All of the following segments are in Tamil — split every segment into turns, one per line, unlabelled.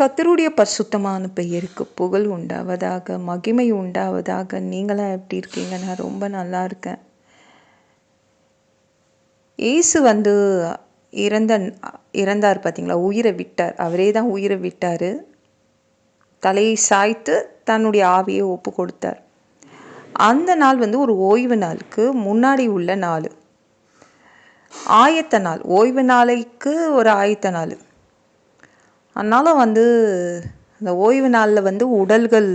கத்தருடைய பரிசுத்தமான பெயருக்கு புகழ் உண்டாவதாக மகிமை உண்டாவதாக. நீங்களாம் எப்படி இருக்கீங்க? நான் ரொம்ப நல்லா இருக்கேன். இயேசு வந்து இறந்த இறந்தார் பார்த்தீங்களா உயிரை விட்டார். அவரே தான் உயிரை விட்டார். தலையை சாய்த்து தன்னுடைய ஆவியை ஒப்பு கொடுத்தார். அந்த நாள் வந்து ஒரு ஓய்வு நாளுக்கு முன்னாடி உள்ள நாள். ஆயத்த நாள். ஓய்வு நாளைக்கு ஒரு ஆயத்த நாள். அதனால் வந்து இந்த ஓய்வு நாளில் வந்து உடல்கள்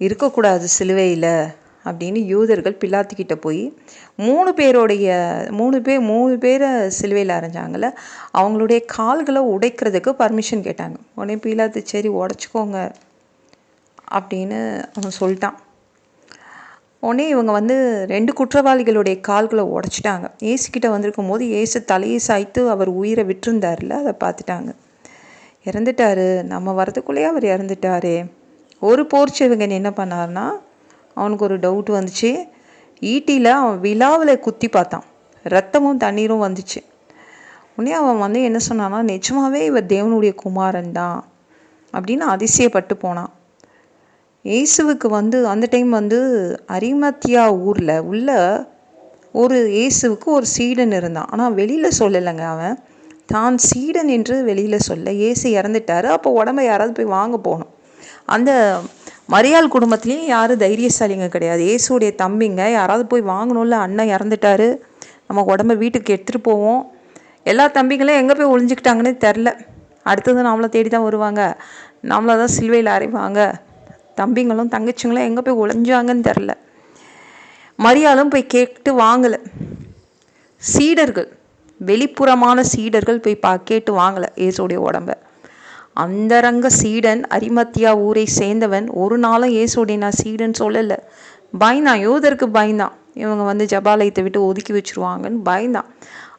இருக்கக்கூடாது சிலுவையில் அப்படின்னு யூதர்கள் பிலாத்துக்கிட்ட போய் மூணு பேருடைய மூணு பேர் மூணு பேரை சிலுவையில் அரைஞ்சாங்கல்ல அவங்களுடைய கால்களை உடைக்கிறதுக்கு பர்மிஷன் கேட்டாங்க. உடனே பிலாத்து சரி உடச்சிக்கோங்க அப்படின்னு அவன் சொல்லிட்டான். உடனே இவங்க வந்து ரெண்டு குற்றவாளிகளுடைய கால்களை உடச்சிட்டாங்க. ஏசுக்கிட்ட வந்திருக்கும் போது ஏசு தலையை சாய்த்து அவர் உயிரை விட்டுருந்தார்ல அதை பார்த்துட்டாங்க. இறந்துட்டாரு. நம்ம வரதுக்குள்ளேயே அவர் இறந்துட்டாரே. ஒரு போர்ச்சவங்கன் என்ன பண்ணார்னா அவனுக்கு ஒரு டவுட் வந்துச்சு. ஈட்டியில் அவன் விழாவில் குத்தி பார்த்தான். ரத்தமும் தண்ணீரும் வந்துச்சு. உடனே அவன் வந்து என்ன சொன்னான்னா நிஜமாவே இவர் தேவனுடைய குமாரன் தான். அப்படின்னு அதிசயப்பட்டு போனான். இயேசுவுக்கு வந்து அந்த டைம் வந்து அரிமத்தியா ஊரில் உள்ள ஒரு இயேசுவுக்கு ஒரு சீடன் இருந்தான். ஆனால் வெளியில் சொல்லலைங்க அவன். தான் சீடன் என்று வெளியில் சொல்ல ஏசு இறந்துட்டாரு அப்போ உடம்ப யாராவது போய் வாங்க போகணும். அந்த மரியாள் குடும்பத்துலேயும் யாரும் தைரியசாலிங்க கிடையாது. ஏசுடைய தம்பிங்க யாராவது போய் வாங்கணும்ல அண்ணன் இறந்துட்டாரு நம்ம உடம்ப வீட்டுக்கு எடுத்துகிட்டு போவோம். எல்லா தம்பிங்களும் எங்கே போய் ஒளிஞ்சிக்கிட்டாங்கன்னு தெரில அடுத்தது நம்மளை தேடி தான் வருவாங்க. நம்மளை தான் சிலுவையில் அரைவாங்க தம்பிங்களும் தங்கச்சிங்களும் எங்கே போய் ஒளிஞ்சாங்கன்னு தெரில மரியாளும் போய் கேட்டு வாங்கலை. சீடர்கள் வெளிப்புறமான சீடர்கள் போய் பா கேட்டு வாங்கலை இயேசுடைய உடம்ப. அந்தரங்க சீடன் அரிமத்தியா ஊரை சேர்ந்தவன் ஒரு நாளும் இயேசுடைய நான் சீடன் சொல்லலை. பயந்தான் யோதருக்கு பயந்தான். இவங்க வந்து ஜபாலயத்தை விட்டு ஒதுக்கி வச்சுருவாங்கன்னு பயந்தான்.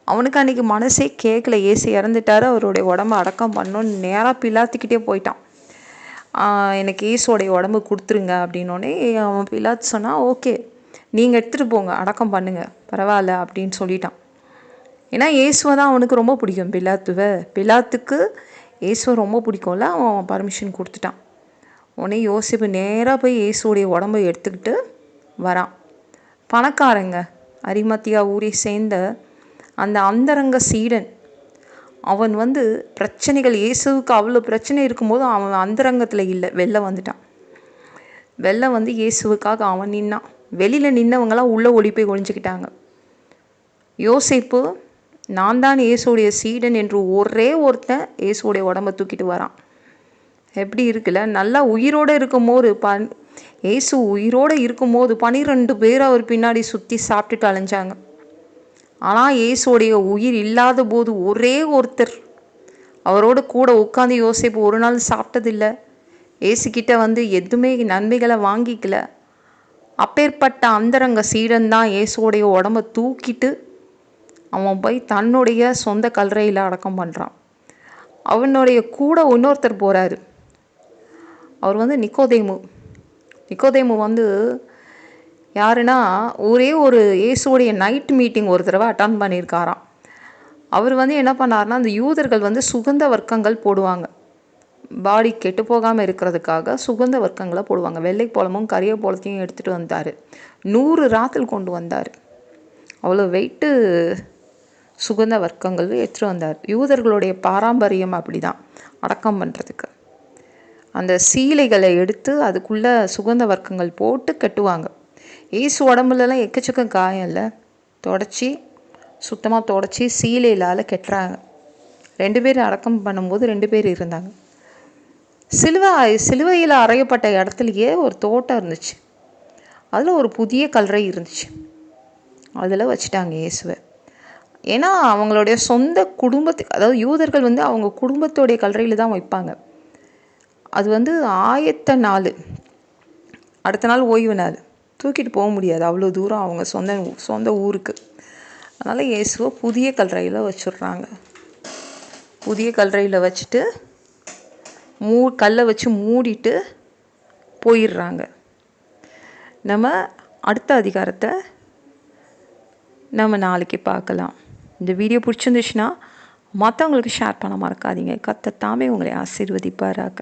அவனுக்கு அன்றைக்கி மனசே கேட்கல ஏசு இறந்துட்டாரு அவருடைய உடம்ப அடக்கம் பண்ணோன்னு நேராக பிலாத்துக்கிட்டே போயிட்டான். எனக்கு ஏசுடைய உடம்பு கொடுத்துருங்க அப்படின்னோடனே அவன் பிலாத்து சொன்னால் ஓகே நீங்கள் எடுத்துகிட்டு போங்க அடக்கம் பண்ணுங்கள் பரவாயில்ல அப்படின்னு சொல்லிட்டான். ஏன்னா இயேசுவை தான் அவனுக்கு ரொம்ப பிடிக்கும். பிலாத்துவை. பிலாத்துக்கு இயேசுவை ரொம்ப பிடிக்கும்ல. அவன் பர்மிஷன் கொடுத்துட்டான். உடனே யோசிப்பு நேராக போய் இயேசுடைய உடம்பை எடுத்துக்கிட்டு வரான். பணக்காரங்க அரிமத்தியா ஊரை சேர்ந்த அந்த அந்தரங்க சீடன் அவன் வந்து பிரச்சனைகள் இயேசுவுக்கு அவ்வளோ பிரச்சனை இருக்கும்போது அவன் அந்தரங்கத்தில் இல்லை வெளில வந்துட்டான். வெளில வந்து இயேசுவுக்காக அவன் நின்னான். வெளியில் நின்னவங்களாம் உள்ளே ஒளி போய் ஒழிஞ்சிக்கிட்டாங்க யோசிப்பு நான் தான் இயேசுடைய சீடன் என்று ஒரே ஒருத்தன் இயேசுடைய உடம்ப தூக்கிட்டு வரான். எப்படி இருக்குல்ல? நல்லா உயிரோடு இருக்கும்போது பன் ஏசு உயிரோடு இருக்கும்போது பனிரெண்டு பேர் அவர் பின்னாடி சுற்றி சாப்பிட்டுட்டு அலைஞ்சாங்க ஆனால் இயேசுடைய உயிர் இல்லாத போது ஒரே ஒருத்தர் அவரோட கூட உட்காந்து யோசிப்பு ஒரு நாள் சாப்பிட்டதில்ல. ஏசுக்கிட்ட வந்து எதுவுமே நன்மைகளை வாங்கிக்கல. அப்பேற்பட்ட அந்தரங்க சீடன் தான் இயேசுடைய உடம்ப தூக்கிட்டு அவன் போய் தன்னுடைய சொந்த கல்லறையில் அடக்கம் பண்ணுறான் அவனுடைய கூட இன்னொருத்தர் போகிறாரு அவர் வந்து நிக்கோதேமு. நிக்கோதேமு வந்து யாருன்னா ஒரே ஒரு இயேசுடைய நைட் மீட்டிங் ஒரு தடவை அட்டன் பண்ணியிருக்காராம். அவர் வந்து என்ன பண்ணார்னா அந்த யூதர்கள் வந்து சுகந்த வர்க்கங்கள் போடுவாங்க. பாடி கெட்டு போகாமல் இருக்கிறதுக்காக சுகந்த வர்க்கங்களை போடுவாங்க. வெள்ளை போலமும் கரிய போலத்தையும் எடுத்துகிட்டு வந்தார். நூறு ராத்தில் கொண்டு வந்தார். அவ்வளோ வெயிட்டு சுகந்த வர்க்கங்கள் எடுத்துகிட்டு வந்தார். யூதர்களுடைய பாரம்பரியம் அப்படி தான் அடக்கம் பண்ணுறதுக்கு அந்த சீலைகளை எடுத்து அதுக்குள்ளே சுகந்த வர்க்கங்கள் போட்டு கட்டுவாங்க. ஏசு உடம்புலலாம் எக்கச்சக்கம் காயம் இல்லை. தொடச்சி சுத்தமாக தொடச்சி சீலையிலால் கெட்டுறாங்க. ரெண்டு பேர் அடக்கம் பண்ணும்போது ரெண்டு பேர் இருந்தாங்க. சிலுவை சிலுவையில் அறையப்பட்ட இடத்துலையே ஒரு தோட்டம் இருந்துச்சு. அதில் ஒரு புதிய கல்லறை இருந்துச்சு. அதில் வச்சுட்டாங்க இயேசுவை. ஏன்னா அவங்களுடைய சொந்த குடும்பத்துக்கு அதாவது யூதர்கள் வந்து அவங்க குடும்பத்தோடைய கல்லறையில் தான் வைப்பாங்க. அது வந்து ஆயத்த நாள் அடுத்த நாள் ஓய்வு நாள். தூக்கிட்டு போக முடியாது. அவ்வளோ தூரம் அவங்க சொந்த சொந்த ஊருக்கு. அதனால் இயேசுவை புதிய கல்லறையில் வச்சுடுறாங்க. புதிய கல்லறையில் வச்சுட்டு மூ கல்லை வச்சு மூடிட்டு போயிடுறாங்க. நம்ம அடுத்த அதிகாரத்தை நம்ம நாளைக்கு பார்க்கலாம். இந்த வீடியோ பிடிச்சிருந்துச்சுன்னா மற்றவங்களுக்கு ஷேர் பண்ண மறக்காதீங்க. கத்த தாமே உங்களை ஆசீர்வதிப்பாராக.